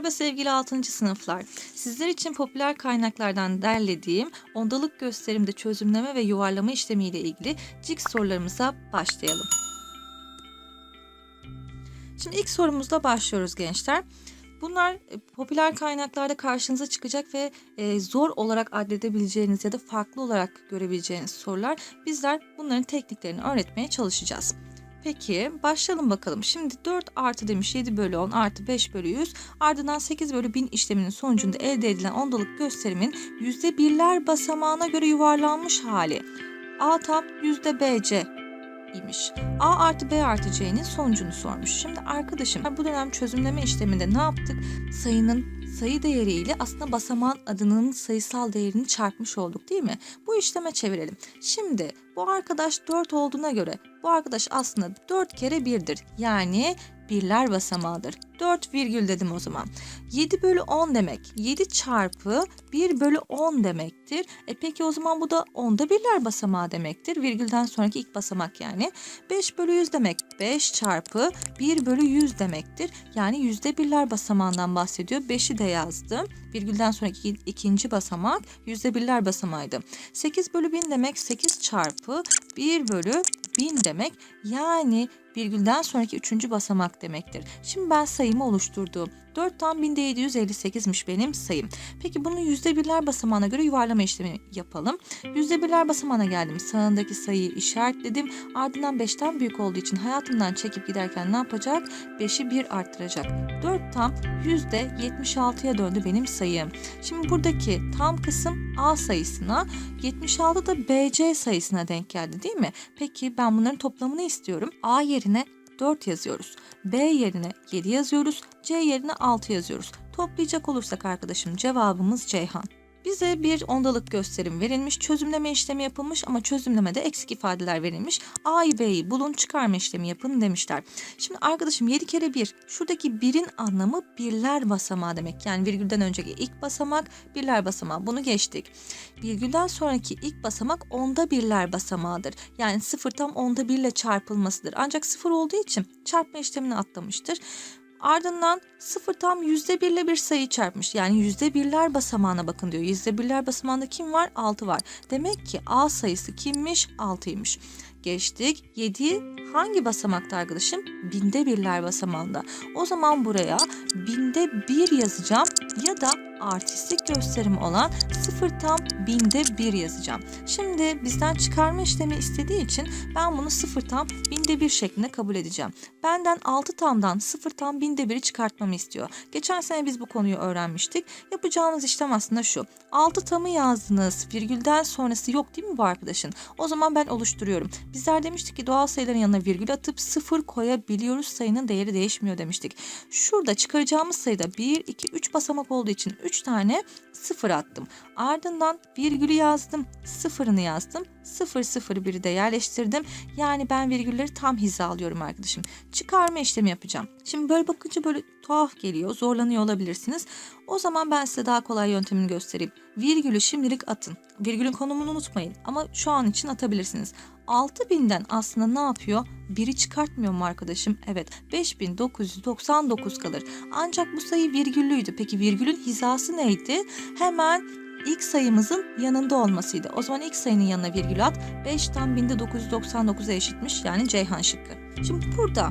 Merhaba sevgili 6. sınıflar. Sizler için popüler kaynaklardan derlediğim ondalık gösterimde çözümleme ve yuvarlama işlemiyle ilgili cik sorularımıza başlayalım. Şimdi ilk sorumuzla başlıyoruz gençler. Bunlar e, popüler kaynaklarda karşınıza çıkacak ve e, zor olarak addedebileceğiniz ya da farklı olarak görebileceğiniz sorular. Bizler bunların tekniklerini öğretmeye çalışacağız. Peki başlayalım bakalım. Şimdi 4 artı demiş 7 bölü 10 artı 5 bölü 100 ardından 8 bölü 1000 işleminin sonucunda elde edilen ondalık gösterimin yüzde birler basamağına göre yuvarlanmış hali. A tam BC imiş. A artı B artı C'nin sonucunu sormuş. Şimdi arkadaşım bu dönem çözümleme işleminde ne yaptık? Sayının sayı değeriyle aslında basamağın adının sayısal değerini çarpmış olduk değil mi? Bu işleme çevirelim. Şimdi bu arkadaş 4 olduğuna göre bu arkadaş aslında 4 kere 1'dir. Yani birler basamağıdır. 4 virgül dedim o zaman. 7 bölü 10 demek. 7 çarpı 1 bölü 10 demektir. E peki o zaman bu da 10'da birler basamağı demektir. Virgülden sonraki ilk basamak yani. 5 bölü 100 demek. 5 çarpı 1 bölü 100 demektir. Yani yüzde birler basamağından bahsediyor. 5'i de yazdım. Virgülden sonraki ikinci basamak yüzde birler basamağıydı. 8 bölü 1000 demek 8 çarpı 1 bölü 1000 demek. Yani virgülden sonraki üçüncü basamak demektir. Şimdi ben sayımı oluşturdum. 4 tam 1758'miş benim sayım. Peki bunu yüzde birler basamağına göre yuvarlama işlemi yapalım. Yüzde birler basamağına geldim. Sağındaki sayıyı işaretledim. Ardından 5'ten büyük olduğu için hayatımdan çekip giderken ne yapacak? 5'i 1 arttıracak. 4 tam yüzde 76'ya döndü benim sayım. Şimdi buradaki tam kısım A sayısına 76 da BC sayısına denk geldi değil mi? Peki ben bunların toplamını istiyorum. A yerine 4 yazıyoruz. B yerine 7 yazıyoruz. C yerine 6 yazıyoruz. Toplayacak olursak arkadaşım cevabımız Ceyhan. Bize bir ondalık gösterim verilmiş, çözümleme işlemi yapılmış ama çözümlemede eksik ifadeler verilmiş. A'yı B'yi bulun, çıkarma işlemi yapın demişler. Şimdi arkadaşım 7 kere 1, şuradaki 1'in anlamı birler basamağı demek. Yani virgülden önceki ilk basamak birler basamağı. Bunu geçtik. Virgülden sonraki ilk basamak onda birler basamağıdır. Yani 0 tam onda 1 ile çarpılmasıdır. Ancak 0 olduğu için çarpma işlemini atlamıştır. Ardından 0 tam yüzde birle bir sayı çarpmış. Yani yüzde birler basamağına bakın diyor. Yüzde birler basamağında kim var? 6 var. Demek ki A sayısı kimmiş? 6'ymış. Geçtik. 7 hangi basamakta arkadaşım? Binde birler basamağında. O zaman buraya binde bir yazacağım ya da artistik gösterim olan 0 tam binde 1 yazacağım. Şimdi bizden çıkarma işlemi istediği için ben bunu 0 tam binde 1 şeklinde kabul edeceğim. Benden 6 tamdan 0 tam binde 1'i çıkartmamı istiyor. Geçen sene biz bu konuyu öğrenmiştik. Yapacağınız işlem aslında şu. 6 tamı yazdınız. Virgülden sonrası yok değil mi bu arkadaşın? O zaman ben oluşturuyorum. Bizler demiştik ki doğal sayıların yanına virgül atıp 0 koyabiliyoruz. Sayının değeri değişmiyor demiştik. Şurada çıkaracağımız sayıda 1, 2, 3 basamak olduğu için 3 tane 0 attım. Ardından virgülü yazdım. Sıfırını yazdım. 0 0 1'i de yerleştirdim. Yani ben virgülleri tam hizalıyorum arkadaşım. Çıkarma işlemi yapacağım. Şimdi böyle bakınca böyle tuhaf geliyor. Zorlanıyor olabilirsiniz. O zaman ben size daha kolay yöntemini göstereyim. Virgülü şimdilik atın. Virgülün konumunu unutmayın ama şu an için atabilirsiniz. 6000'den aslında ne yapıyor? Biri çıkartmıyor mu arkadaşım? Evet 5999 kalır. Ancak bu sayı virgüllüydü. Peki virgülün hizası neydi? Hemen ilk sayımızın yanında olmasıydı. O zaman ilk sayının yanına virgül at. 5 tam 1999'a eşitmiş yani Ceyhan şıkkı. Şimdi burada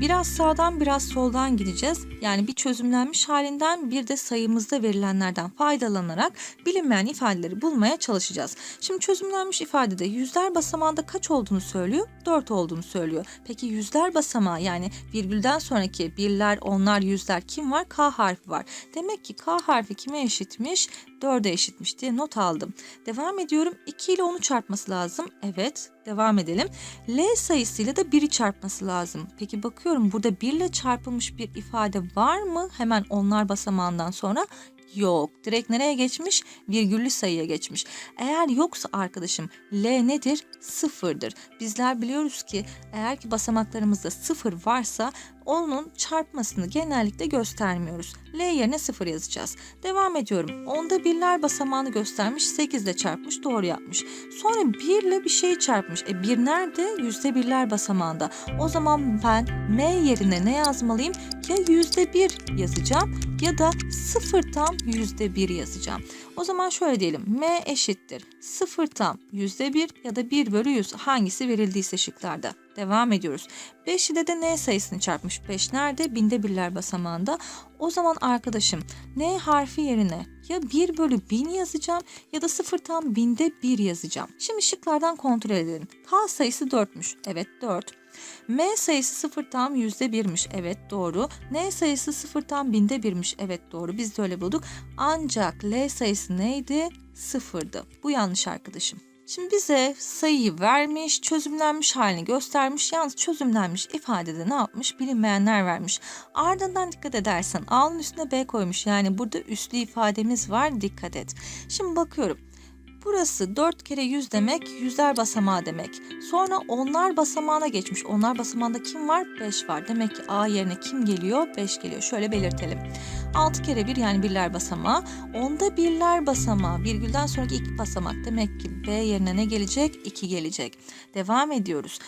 Biraz sağdan biraz soldan gideceğiz. Yani bir çözümlenmiş halinden bir de sayımızda verilenlerden faydalanarak bilinmeyen ifadeleri bulmaya çalışacağız. Şimdi çözümlenmiş ifadede yüzler basamağında kaç olduğunu söylüyor? 4 olduğunu söylüyor. Peki yüzler basamağı yani virgülden sonraki birler, onlar, yüzler kim var? K harfi var. Demek ki K harfi kime eşitmiş? 4'e eşitmiş diye not aldım. Devam ediyorum. 2 ile 10'u çarpması lazım. Evet devam edelim. L sayısıyla da 1'i çarpması lazım. Peki bakıyorum burada 1 ile çarpılmış bir ifade var mı? Hemen onlar basamağından sonra yok. Direkt nereye geçmiş? Virgüllü sayıya geçmiş. Eğer yoksa arkadaşım L nedir? Sıfırdır. Bizler biliyoruz ki eğer ki basamaklarımızda sıfır varsa onun çarpmasını genellikle göstermiyoruz. L yerine 0 yazacağız. Devam ediyorum. Onda birler basamağını göstermiş 8 ile çarpmış doğru yapmış. Sonra 1 ile bir şeyi çarpmış. E 1 nerede? Yüzde birler basamağında. O zaman ben M yerine ne yazmalıyım? Ya yüzde bir yazacağım ya da 0 tam yüzde bir yazacağım. O zaman şöyle diyelim. M eşittir. 0 tam yüzde bir ya da 1 bölü 100 hangisi verildiyse şıklarda. Devam ediyoruz. 5 ile de n sayısını çarpmış. 5 nerede? Binde birler basamağında. O zaman arkadaşım n harfi yerine ya 1 bölü 1000 yazacağım ya da 0 tam binde 1 yazacağım. Şimdi şıklardan kontrol edelim. K sayısı 4'müş. Evet 4. M sayısı 0 tam yüzde birmiş. Evet doğru. N sayısı 0 tam binde birmiş. Evet doğru. Biz de öyle bulduk. Ancak L sayısı neydi? Sıfırdı. Bu yanlış arkadaşım. Şimdi bize sayıyı vermiş, çözümlenmiş halini göstermiş. Yalnız çözümlenmiş ifadede ne yapmış? Bilinmeyenler vermiş. Ardından dikkat edersen A'nın üstüne B koymuş. Yani burada üslü ifademiz var. Dikkat et. Şimdi bakıyorum. Burası 4 kere 100 demek, yüzler basamağı demek. Sonra onlar basamağına geçmiş. Onlar basamağında kim var? 5 var. Demek ki A yerine kim geliyor? 5 geliyor. Şöyle belirtelim. 6 kere 1 yani birler basamağı. Onda birler basamağı. Virgülden sonraki ilk basamak. Demek ki B yerine ne gelecek? 2 gelecek. Devam ediyoruz.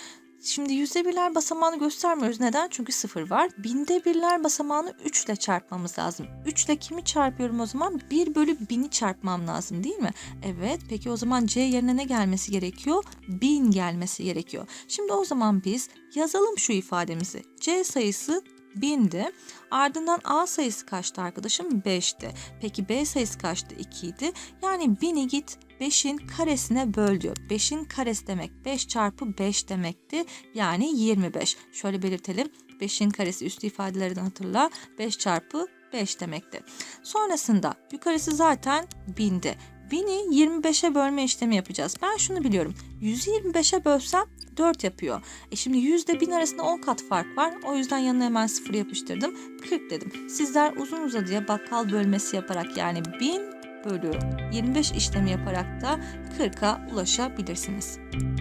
Şimdi yüzde birler basamağını göstermiyoruz. Neden? Çünkü sıfır var. Binde birler basamağını 3 ile çarpmamız lazım. 3 ile kimi çarpıyorum o zaman? 1 bölü 1000'i çarpmam lazım değil mi? Evet. Peki o zaman C yerine ne gelmesi gerekiyor? 1000 gelmesi gerekiyor. Şimdi o zaman biz yazalım şu ifademizi. C sayısı 1000'di. Ardından A sayısı kaçtı arkadaşım? 5'ti. Peki B sayısı kaçtı? 2 idi. Yani 1000'i git 5'in karesine böl diyor. 5'in karesi demek 5 çarpı 5 demekti. Yani 25. Şöyle belirtelim. 5'in karesi üstü ifadelerden hatırla. 5 çarpı 5 demekti. Sonrasında yukarısı zaten 1000'di. 1000'i 25'e bölme işlemi yapacağız. Ben şunu biliyorum. 100'ü 25'e bölsem 4 yapıyor. E şimdi 100 ile 1000 arasında 10 kat fark var. O yüzden yanına hemen 0 yapıştırdım. 40 dedim. Sizler uzun uzadıya bakkal bölmesi yaparak yani 1000 bölü 25 işlemi yaparak da 40'a ulaşabilirsiniz.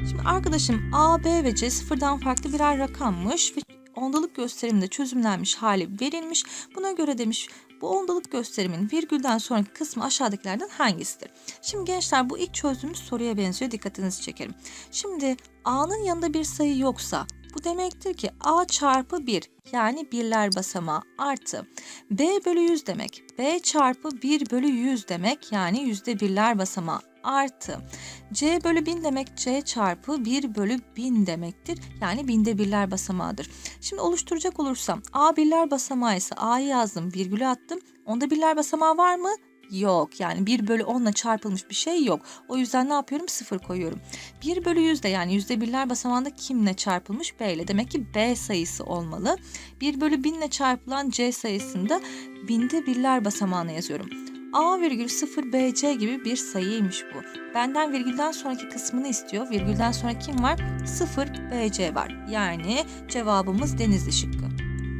Şimdi arkadaşım A, B ve C sıfırdan farklı birer rakammış ve ondalık gösterimde çözümlenmiş hali verilmiş. Buna göre demiş bu ondalık gösterimin virgülden sonraki kısmı aşağıdakilerden hangisidir? Şimdi gençler bu ilk çözdüğümüz soruya benziyor. Dikkatinizi çekerim. Şimdi A'nın yanında bir sayı yoksa bu demektir ki A çarpı 1 yani birler basamağı artı B bölü 100 demek. B çarpı 1 bölü 100 demek yani yüzde birler basamağı artı C bölü 1000 demek C çarpı 1 bölü 1000 demektir. Yani binde birler basamağıdır. Şimdi oluşturacak olursam A birler basamağı ise A'yı yazdım virgülü attım. Onda birler basamağı var mı? Yok yani 1 bölü 10 ile çarpılmış bir şey yok. O yüzden ne yapıyorum? 0 koyuyorum. 1 bölü 100 de yani yüzde birler basamağında kimle çarpılmış? B ile. Demek ki B sayısı olmalı. 1 bölü 1000 ile çarpılan C sayısında binde birler basamağına yazıyorum. A virgül 0 BC gibi bir sayıymış bu. Benden virgülden sonraki kısmını istiyor. Virgülden sonra kim var? 0 BC var. Yani cevabımız Denizli şıkkı.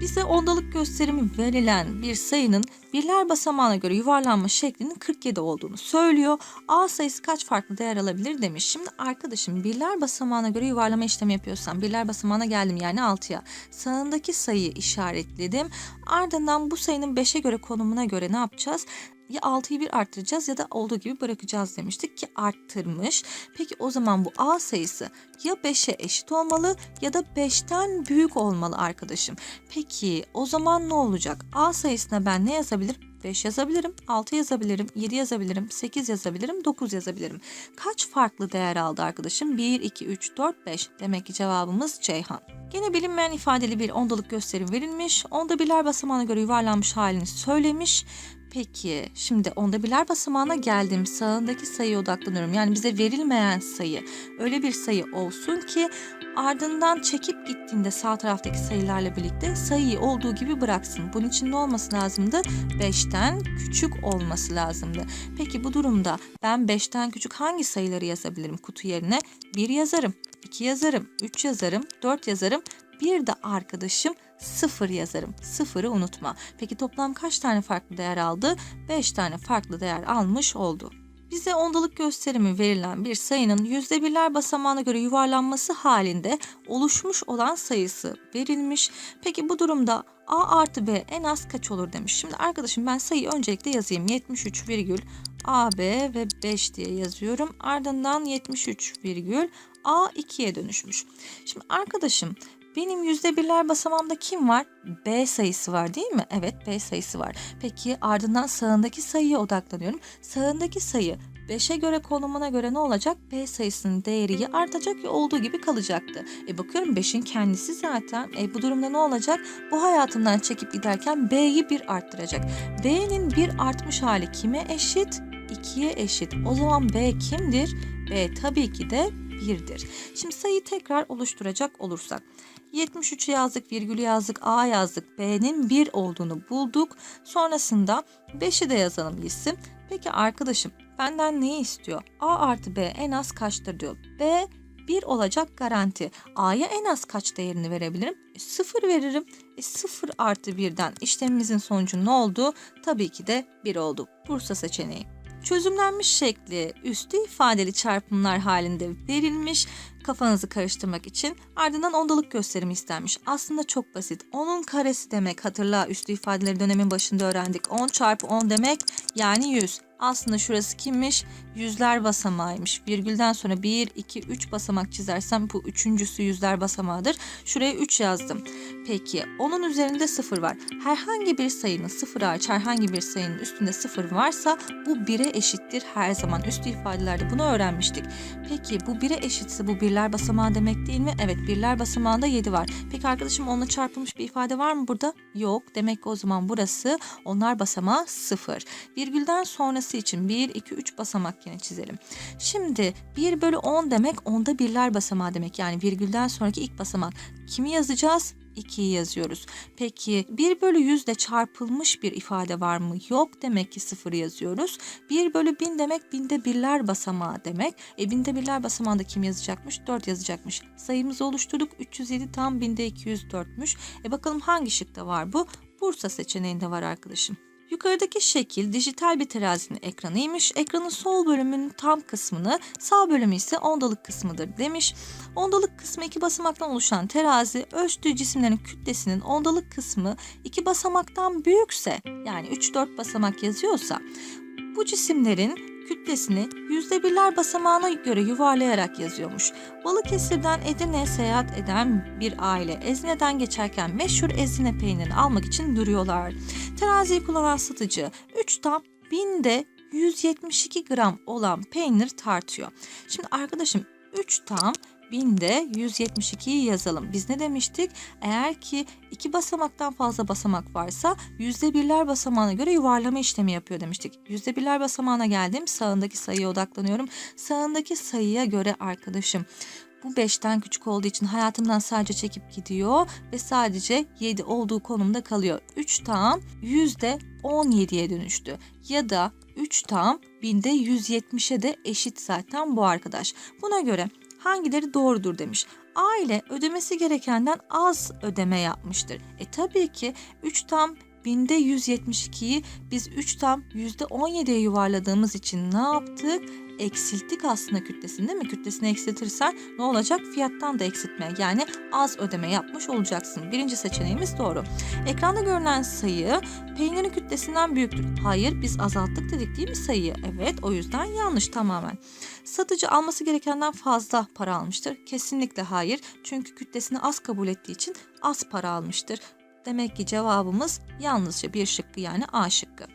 Bize ondalık gösterimi verilen bir sayının birler basamağına göre yuvarlanma şeklinin 47 olduğunu söylüyor. A sayısı kaç farklı değer alabilir demiş. Şimdi arkadaşım birler basamağına göre yuvarlama işlemi yapıyorsam birler basamağına geldim yani 6'ya. Sağındaki sayıyı işaretledim. Ardından bu sayının 5'e göre konumuna göre ne yapacağız? Ya 6'yı bir arttıracağız ya da olduğu gibi bırakacağız demiştik ki arttırmış. Peki o zaman bu A sayısı ya 5'e eşit olmalı ya da 5'ten büyük olmalı arkadaşım. Peki o zaman ne olacak? A sayısına ben ne yazabilirim? 5 yazabilirim, 6 yazabilirim, 7 yazabilirim, 8 yazabilirim, 9 yazabilirim. Kaç farklı değer aldı arkadaşım? 1, 2, 3, 4, 5. Demek ki cevabımız Ceyhan. Gene bilinmeyen ifadeli bir ondalık gösterim verilmiş. Onda birler basamağına göre yuvarlanmış halini söylemiş. Peki şimdi onda birler basamağına geldim. Sağındaki sayıya odaklanıyorum. Yani bize verilmeyen sayı öyle bir sayı olsun ki ardından çekip gittiğinde sağ taraftaki sayılarla birlikte sayıyı olduğu gibi bıraksın. Bunun için ne olması lazımdı? 5'ten küçük olması lazımdı. Peki bu durumda ben 5'ten küçük hangi sayıları yazabilirim kutu yerine? 1 yazarım, 2 yazarım, 3 yazarım, 4 yazarım. Bir de arkadaşım 0 yazarım. 0'ı unutma. Peki toplam kaç tane farklı değer aldı? 5 tane farklı değer almış oldu. Bize ondalık gösterimi verilen bir sayının yüzde birler basamağına göre yuvarlanması halinde oluşmuş olan sayısı verilmiş. Peki bu durumda A artı B en az kaç olur demiş. Şimdi arkadaşım ben sayıyı öncelikle yazayım. 73 virgül AB ve 5 diye yazıyorum. Ardından 73 virgül A 2'ye dönüşmüş. Şimdi arkadaşım benim yüzde birler basamağımda kim var? B sayısı var değil mi? Evet B sayısı var. Peki ardından sağındaki sayıya odaklanıyorum. Sağındaki sayı 5'e göre konumuna göre ne olacak? B sayısının değeri ya artacak ya olduğu gibi kalacaktı. E bakıyorum 5'in kendisi zaten. E bu durumda ne olacak? Bu hayatımdan çekip giderken B'yi bir arttıracak. B'nin bir artmış hali kime eşit? 2'ye eşit. O zaman B kimdir? B tabii ki de 1'dir. Şimdi sayıyı tekrar oluşturacak olursak. 73'ü yazdık, virgülü yazdık, A yazdık. B'nin 1 olduğunu bulduk. Sonrasında 5'i de yazalım gitsin. Peki arkadaşım benden neyi istiyor? A artı B en az kaçtır diyor. B 1 olacak garanti. A'ya en az kaç değerini verebilirim? E, 0 veririm. E, 0 artı 1'den işlemimizin sonucu ne oldu? Tabii ki de 1 oldu. Bursa seçeneği. Çözümlenmiş şekli üstü ifadeli çarpımlar halinde verilmiş kafanızı karıştırmak için ardından ondalık gösterimi istenmiş. Aslında çok basit. 10'un karesi demek hatırla üstü ifadeleri dönemin başında öğrendik. 10 çarpı 10 demek yani 100. Aslında şurası kimmiş? Yüzler basamağıymış. Virgülden sonra 1, 2, 3 basamak çizersem bu üçüncüsü yüzler basamağıdır. Şuraya 3 yazdım. Peki onun üzerinde 0 var. Herhangi bir sayının 0 hariç herhangi bir sayının üstünde 0 varsa bu 1'e eşittir her zaman. Üstü ifadelerde bunu öğrenmiştik. Peki bu 1'e eşitse bu birler basamağı demek değil mi? Evet birler basamağında 7 var. Peki arkadaşım onunla çarpılmış bir ifade var mı burada? Yok. Demek ki o zaman burası onlar basamağı 0. Virgülden sonrası için 1, 2, 3 basamak yine çizelim. Şimdi 1 bölü 10 demek onda birler basamağı demek. Yani virgülden sonraki ilk basamak. Kimi yazacağız? 2'yi yazıyoruz. Peki 1 bölü 100 de çarpılmış bir ifade var mı? Yok demek ki 0 yazıyoruz. 1 bölü 1000 demek binde birler basamağı demek. E binde birler basamağında kim yazacakmış? 4 yazacakmış. Sayımızı oluşturduk. 307 tam binde 204'müş. E bakalım hangi şıkta var bu? Bursa seçeneğinde var arkadaşım. Yukarıdaki şekil dijital bir terazinin ekranıymış. Ekranın sol bölümünün tam kısmını, sağ bölümü ise ondalık kısmıdır demiş. Ondalık kısmı iki basamaktan oluşan terazi ölçtüğü cisimlerin kütlesinin ondalık kısmı iki basamaktan büyükse yani 3-4 basamak yazıyorsa bu cisimlerin kütlesini yüzde birler basamağına göre yuvarlayarak yazıyormuş. Balıkesir'den Edirne'ye seyahat eden bir aile Ezne'den geçerken meşhur Ezine peynirini almak için duruyorlar. Teraziyi kullanan satıcı 3 tam binde 172 gram olan peynir tartıyor. Şimdi arkadaşım 3 tam binde 172'yi yazalım. Biz ne demiştik? Eğer ki iki basamaktan fazla basamak varsa yüzde birler basamağına göre yuvarlama işlemi yapıyor demiştik. Yüzde birler basamağına geldim. Sağındaki sayıya odaklanıyorum. Sağındaki sayıya göre arkadaşım bu 5'ten küçük olduğu için hayatımdan sadece çekip gidiyor ve sadece 7 olduğu konumda kalıyor. 3 tam yüzde 17'ye dönüştü. Ya da 3 tam binde 170'e de eşit zaten bu arkadaş. Buna göre hangileri doğrudur demiş. Aile ödemesi gerekenden az ödeme yapmıştır. E tabii ki 3 tam binde 172'yi biz 3 tam %17'ye yuvarladığımız için ne yaptık? Eksilttik aslında kütlesini değil mi? Kütlesini eksiltirsen ne olacak? Fiyattan da eksiltme yani az ödeme yapmış olacaksın. Birinci seçeneğimiz doğru. Ekranda görünen sayı peynirin kütlesinden büyüktür. Hayır biz azalttık dedik değil mi sayıyı? Evet o yüzden yanlış tamamen. Satıcı alması gerekenden fazla para almıştır. Kesinlikle hayır. Çünkü kütlesini az kabul ettiği için az para almıştır. Demek ki cevabımız yalnızca bir şıkkı yani A şıkkı.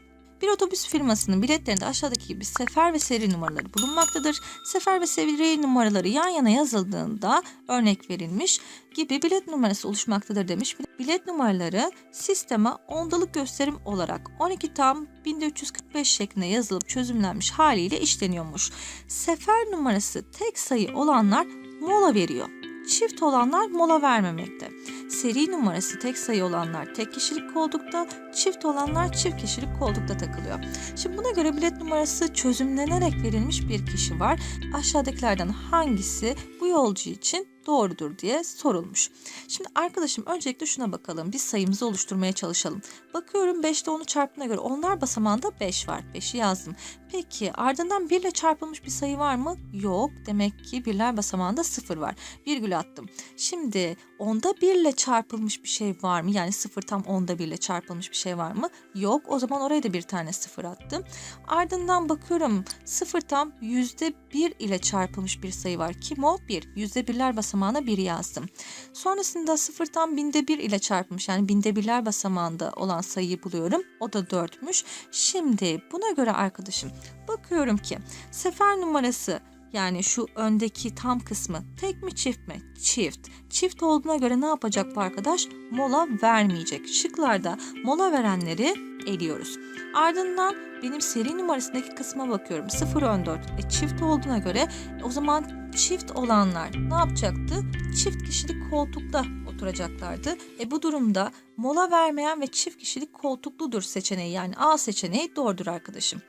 Bir otobüs firmasının biletlerinde aşağıdaki gibi sefer ve seri numaraları bulunmaktadır. Sefer ve seri numaraları yan yana yazıldığında örnek verilmiş gibi bilet numarası oluşmaktadır demiş. Bilet numaraları sisteme ondalık gösterim olarak 12 tam 1345 şeklinde yazılıp çözümlenmiş haliyle işleniyormuş. Sefer numarası tek sayı olanlar mola veriyor. Çift olanlar mola vermemekte. Seri numarası tek sayı olanlar tek kişilik koltukta, çift olanlar çift kişilik koltukta takılıyor. Şimdi buna göre bilet numarası çözümlenerek verilmiş bir kişi var. Aşağıdakilerden hangisi bu yolcu için doğrudur diye sorulmuş. Şimdi arkadaşım öncelikle şuna bakalım. Biz sayımızı oluşturmaya çalışalım. Bakıyorum 5 ile 10'u çarptığına göre onlar basamağında 5 var. 5'i yazdım. Peki ardından 1 ile çarpılmış bir sayı var mı? Yok. Demek ki birler basamağında 0 var. Virgül attım. Şimdi onda 1 ile çarpılmış bir şey var mı? Yani 0 tam onda 1 ile çarpılmış bir şey var mı? Yok. O zaman oraya da bir tane 0 attım. Ardından bakıyorum 0 tam yüzde 1 ile çarpılmış bir sayı var. Kim o? 1. Yüzde birler basamağına 1 yazdım. Sonrasında 0 tam binde 1 ile çarpılmış yani binde birler basamağında olan sayıyı buluyorum. O da 4'müş. Şimdi buna göre arkadaşım bakıyorum ki sefer numarası yani şu öndeki tam kısmı tek mi çift mi? Çift. Çift olduğuna göre ne yapacak bu arkadaş? Mola vermeyecek. Şıklarda mola verenleri eliyoruz. Ardından benim seri numarasındaki kısma bakıyorum. 0 14. E, çift olduğuna göre o zaman çift olanlar ne yapacaktı? Çift kişilik koltukta oturacaklardı. E bu durumda mola vermeyen ve çift kişilik koltukludur seçeneği yani A seçeneği doğrudur arkadaşım.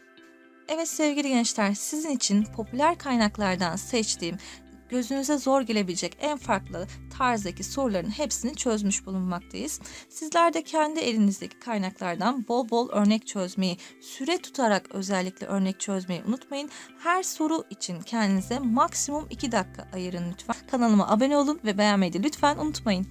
Evet sevgili gençler sizin için popüler kaynaklardan seçtiğim gözünüze zor gelebilecek en farklı tarzdaki soruların hepsini çözmüş bulunmaktayız. Sizler de kendi elinizdeki kaynaklardan bol bol örnek çözmeyi, süre tutarak özellikle örnek çözmeyi unutmayın. Her soru için kendinize maksimum 2 dakika ayırın lütfen. Kanalıma abone olun ve beğenmeyi de lütfen unutmayın.